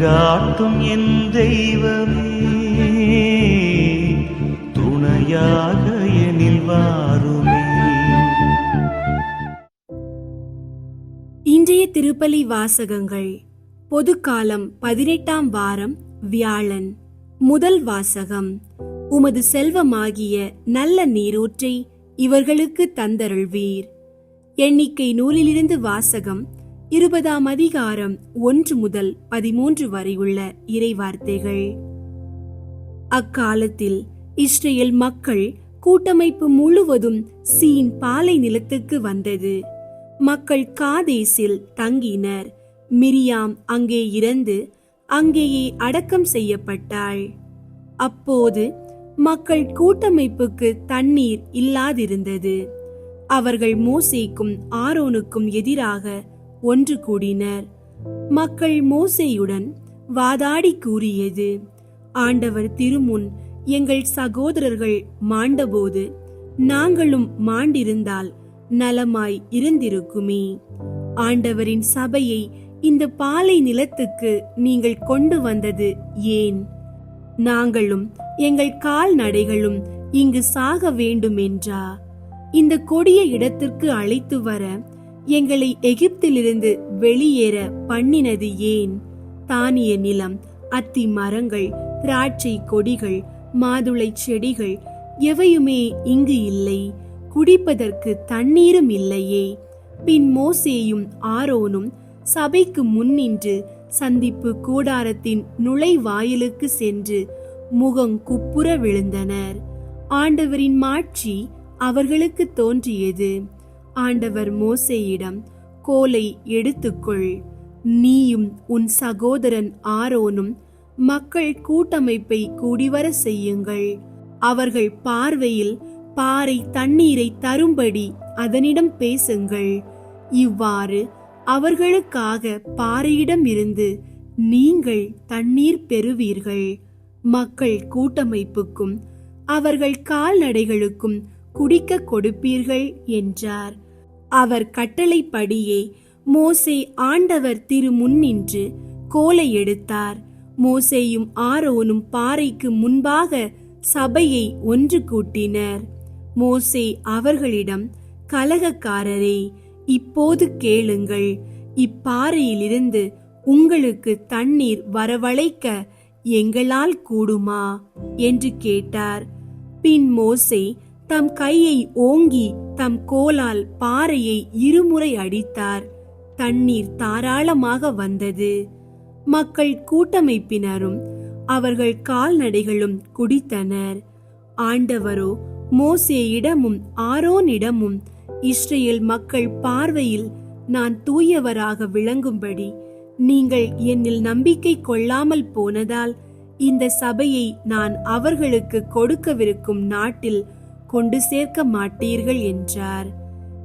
வழிகாட்டும் என் தெய்வமே. துணையாக எனில் வாருமே. இன்றைய திருப்பலி வாசகங்கள். பொதுக்காலம் பதினெட்டாம் வாரம் வியாழன். முதல் வாசகம். உமது செல்வமாகிய நல்ல நீரூற்றை இவர்களுக்கு தந்தருள்வீர். எண்ணிக்கை நூலிலிருந்து வாசகம் இருபதாம் அதிகாரம் ஒன்று முதல் பதிமூன்று வரை உள்ள இறைவார்த்தைகள். அக்காலத்தில் இஸ்ரேல் மக்கள் கூட்டமைப்பு முழுவதும் சீன் பாலை நிலத்துக்கு வந்தது. மக்கள் காதேசில் தங்கினர். மிரியாம் அங்கே இறந்து அங்கேயே அடக்கம் செய்யப்பட்டாள். அப்போது மக்கள் கூட்டமைப்புக்கு தண்ணீர் இல்லாதிருந்தது. அவர்கள் மோசேக்கும் ஆரோனுக்கும் எதிராக ஒன்று கூடினர். மக்கள் மோசையுடன் வாதாடி கூறியது. ஆண்டவர் திருமுன் எங்கள் சகோதரர்கள் மாண்டபோது நாங்களும் மாண்டிருந்தால் நலமாய் இருந்திருக்குமே. ஆண்டவரின் சபையை இந்த பாலை நிலத்துக்கு நீங்கள் கொண்டு வந்தது ஏன்? நாங்களும் எங்கள் கால்நடைகளும் இங்கு சாக வேண்டும் என்றா இந்த கொடிய இடத்திற்கு அழைத்து வர எங்களை எகிப்திலிருந்து வெளியேற பண்ணினது ஏன்? தானிய நிலம் அத்தி மரங்கள் திராட்சை கொடிகள் மாதுளை செடிகள் எவையுமே இங்கு இல்லை. குடிப்பதற்கு தண்ணீரும் இல்லையே. பின் மோசேயும் ஆரோனும் சபைக்கு முன்னின்று சந்திப்பு கூடாரத்தின் நுழைவாயிலுக்கு சென்று முகம் குப்புற விழுந்தனர். ஆண்டவரின் மாட்சி அவர்களுக்கு தோன்றியது. ஆண்டவர் மோசேயிடம் கோலை எடுத்துக்கொள். நீயும் உன் சகோதரன் ஆரோனும் மக்கள் கூட்டமைப்பை கூடிவர செய்யுங்கள். அவர்கள் பார்வையில் பாறை தண்ணீரை தரும்படி அதனிடம் பேசுங்கள். இவ்வாறு அவர்களுக்காக பாறையிடம் இருந்து நீங்கள் தண்ணீர் பெறுவீர்கள். மக்கள் கூட்டமைப்புக்கும் அவர்கள் கால்நடைகளுக்கும் குடிக்க கொடுப்பீர்கள் என்றார். அவர் கட்டளைப்படியே மோசே ஆண்டவர் திரு முன்னின்று கோலை எடுத்தார். மோசேயும் ஆரோனும் பாறைக்கு முன்பாக சபையை ஒன்று கூட்டினர். மோசே அவர்களிடம் கலகக்காரரே இப்போது கேளுங்கள். இப்பாறையிலிருந்து உங்களுக்கு தண்ணீர் வரவழைக்க எங்களால் கூடுமா? என்று கேட்டார். பின் மோசே தம் கையை ஓங்கி தம் கோலால் பாறையை இருமுறை அடித்தார். தண்ணீர் தாராளமாக வந்தது. மக்கள் கூட்டமைப்பினரும் அவர்கள் கால்நடைகளும் குடித்தனர். ஆண்டவரோ மோசேயிடமும் ஆரோனிடமும் இஸ்ரேல் மக்கள் பார்வையில் நான் தூயவராக விளங்கும்படி நீங்கள் என்னில் நம்பிக்கை கொள்ளாமல் போனதால் இந்த சபையை நான் அவர்களுக்கு கொடுக்கவிருக்கும் நாட்டில் கொண்டு சேர்க்க மாட்டீர்கள் என்றார்.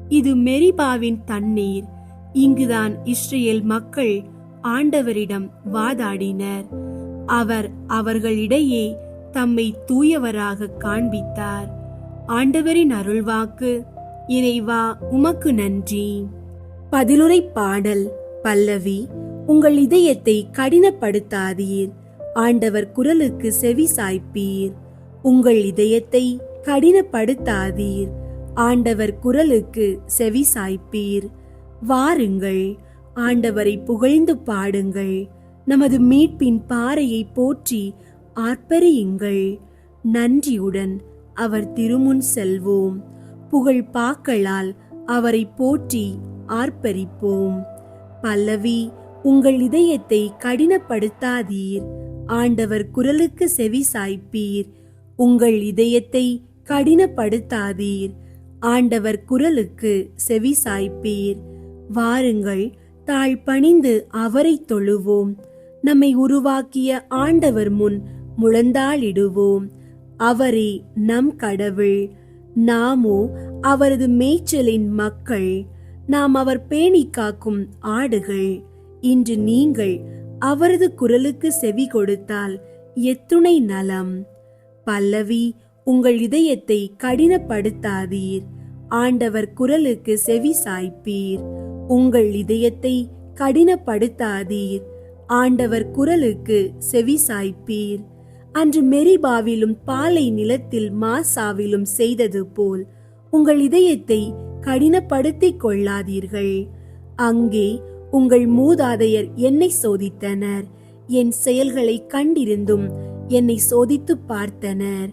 இது மெரிபாவின் தண்ணீர். இங்குதான் இஸ்ரேல் மக்கள் ஆண்டவரிடம் வாதாடினர். அவர் அவர்களிடையே தம்மை தூயவராக காண்பித்தார். ஆண்டவரின் அருள்வாக்கு இறைவா உமக்கு நன்றி. பதிலுரை பாடல் பல்லவி உங்கள் இதயத்தை கடினப்படுத்தாதீர். ஆண்டவர் குரலுக்கு செவி சாய்ப்பீர். உங்கள் இதயத்தை கடினப்படுத்தாதீர். ஆண்டவர் குரலுக்கு செவி சாய்ப்பீர். வாருங்கள் ஆண்டவரை புகழ்ந்து பாடுங்கள். நமது மீட்பின் பாறையை போற்றி ஆர்ப்பரியுங்கள். நன்றியுடன் அவர் திருமுன் செல்வோம். புகழ் பாக்களால் அவரை போற்றி ஆர்ப்பரிப்போம். பல்லவி உங்கள் இதயத்தை கடினப்படுத்தாதீர். ஆண்டவர் குரலுக்கு செவி சாய்ப்பீர். உங்கள் இதயத்தை கடினப்படுத்தாதீர். ஆண்டவர் குரலுக்கு செவி சாய்ப்பீர். வாருங்கள் தாழ் பணிந்து அவரை தொழுவோம். நம்மை உருவாக்கிய ஆண்டவர் முன் முழந்தாளிடுவோம். அவரே நம் கடவுள். நாமோ அவரது மேய்ச்சலின் மக்கள். நாம் அவர் பேணி காக்கும் ஆடுகள். இன்று நீங்கள் அவரது குரலுக்கு செவி கொடுத்தால் எத்துணை நலம். பல்லவி உங்கள் இதயத்தை கடினப்படுத்தாதீர். ஆண்டவர் குரலுக்கு செவி சாய்ப்பீர். உங்கள் இதயத்தை கடினப்படுத்தாதீர். ஆண்டவர் குரலுக்கு செவிசாய்ப்பீர் அன்று மெரிபாவிலும் பாலை நிலத்தில் மாசாவிலும் செய்தது போல் உங்கள் இதயத்தை கடினப்படுத்திக் கொள்ளாதீர்கள். அங்கே உங்கள் மூதாதையர் என்னை சோதித்தனர். என் செயல்களை கண்டிருந்தும் என்னை சோதித்துப் பார்த்தனர்.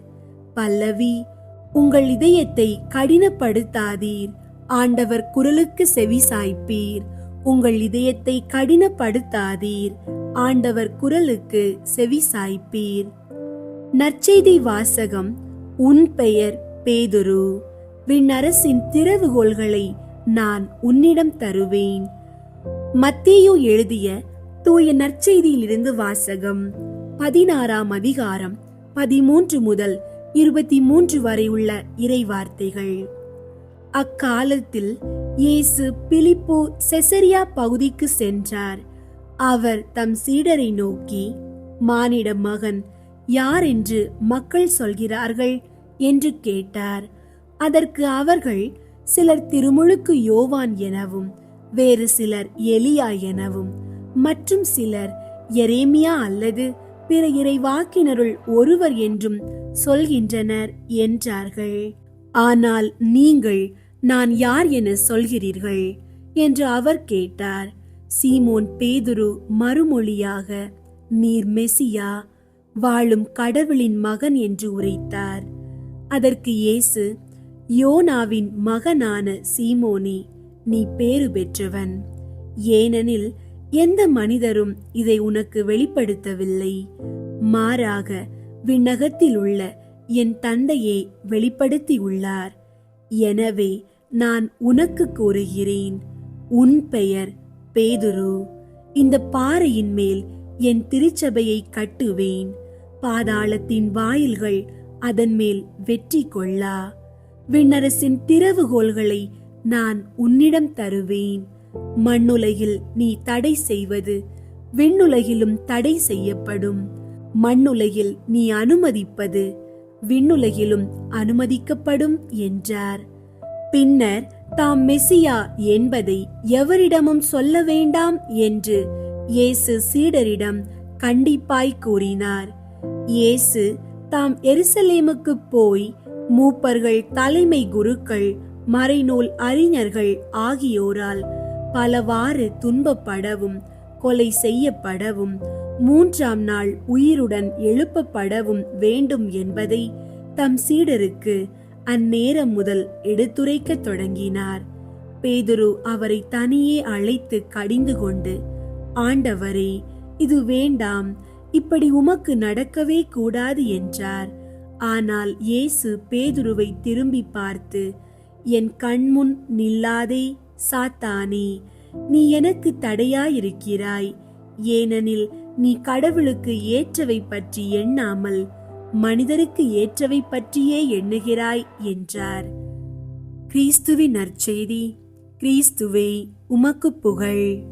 பல்லவி உங்கள் இதயத்தை கடினப்படுத்தாதீர். ஆண்டவர் குரலுக்கு செவிசாய்ப்பீர் உங்கள் இதயத்தை கடினப்படுத்தாதீர். ஆண்டவர் குரலுக்கு செவிசாய்ப்பீர் நற்செய்தி வாசகம் உன் பெயர் பேதுரு. விண்ணரசின் திறவுகோள்களை நான் உன்னிடம் தருவேன். மத்தேயு எழுதிய தூய நற்செய்தியிலிருந்து வாசகம் பதினாறாம் அதிகாரம் பதிமூன்று முதல் இருபத்தி மூன்று வரை உள்ள இறைவார்த்தைகள். அக்காலத்தில் இயேசு பிலிப்பு செசரியா பகுதிக்கு சென்றார். அவர் தம் சீடரை நோக்கி மானிட மகன் யார் என்று மக்கள் சொல்கிறார்கள்? என்று கேட்டார். அதற்கு அவர்கள் சிலர் திருமுழுக்கு யோவான் எனவும் வேறு சிலர் எலியா எனவும் மற்றும் சிலர் எரேமியா அல்லது பிற இறைவாக்கினருள் ஒருவர் என்றும் சொல்கின்றனர் என்றார்கள். ஆனால் நீங்கள் நான் யார் என சொல்கிறீர்கள்? என்று அவர் கேட்டார். சீமோன் பேதுரு மறுமொழியாக நீர் மெசியா வாழும் கடவுளின் மகன் என்று உரைத்தார். அதற்கு இயேசு யோனாவின் மகனான சீமோனே நீ பேறு பெற்றவன். ஏனெனில் எந்த மனிதரும் இதை உனக்கு வெளிப்படுத்தவில்லை. மாறாக விண்ணகத்தில் உள்ள என் தந்தையே வெளிப்படுத்தியுள்ளார். எனவே நான் உனக்கு கூறுகிறேன். உன் பெயர் பேதுரு. இந்த பாறையின் மேல் என் திருச்சபையை கட்டுவேன். பாதாளத்தின் வாயில்கள் அதன் மேல் வெற்றி கொள்ளா. விண்ணரசின் திறவுகோள்களை நான் உன்னிடம் தருவேன். மண்ணுலகில் நீ தடை செய்வது விண்ணுலகிலும் தடை செய்யப்படும். மண்ணுலகில் நீ அனுமதிப்பது விண்ணுலகிலும் அனுமதிக்கப்படும் என்றார். பின்னர் தாம் மெசியா என்பதை எவரிடமும் சொல்ல வேண்டாம் என்று இயேசு சீடரிடம் கண்டிப்பாய் கூறினார். இயேசு தாம் எருசலேமுக்கு போய் மூப்பர்கள் தலைமை குருக்கள் மறைநூல் அறிஞர்கள் ஆகியோரால் பலவாறு துன்பப்படவும் கொலை செய்யப்படவும் மூன்றாம் நாள் உயிருடன் எழுப்பப்படவும் வேண்டும் என்பதை தம் சீடருக்கு அந்நேரம் முதல் எடுத்துரைக்கத் தொடங்கினார். பேதுரு அவரை தனியே அழைத்து கடிந்து கொண்டு ஆண்டவரே இது வேண்டாம் இப்படி உமக்கு நடக்கவே கூடாது என்றார். ஆனால் இயேசு பேதுருவை திரும்பி பார்த்து என் கண்முன் நில்லாதே சாத்தானே நீ எனக்கு தடையாயிருக்கிறாய். ஏனெனில் நீ கடவுளுக்கு ஏற்றவை பற்றி எண்ணாமல் மனிதருக்கு ஏற்றவை பற்றியே எண்ணுகிறாய் என்றார். கிறிஸ்துவின் நற்செய்தி கிறிஸ்துவே உமக்கு புகழ்.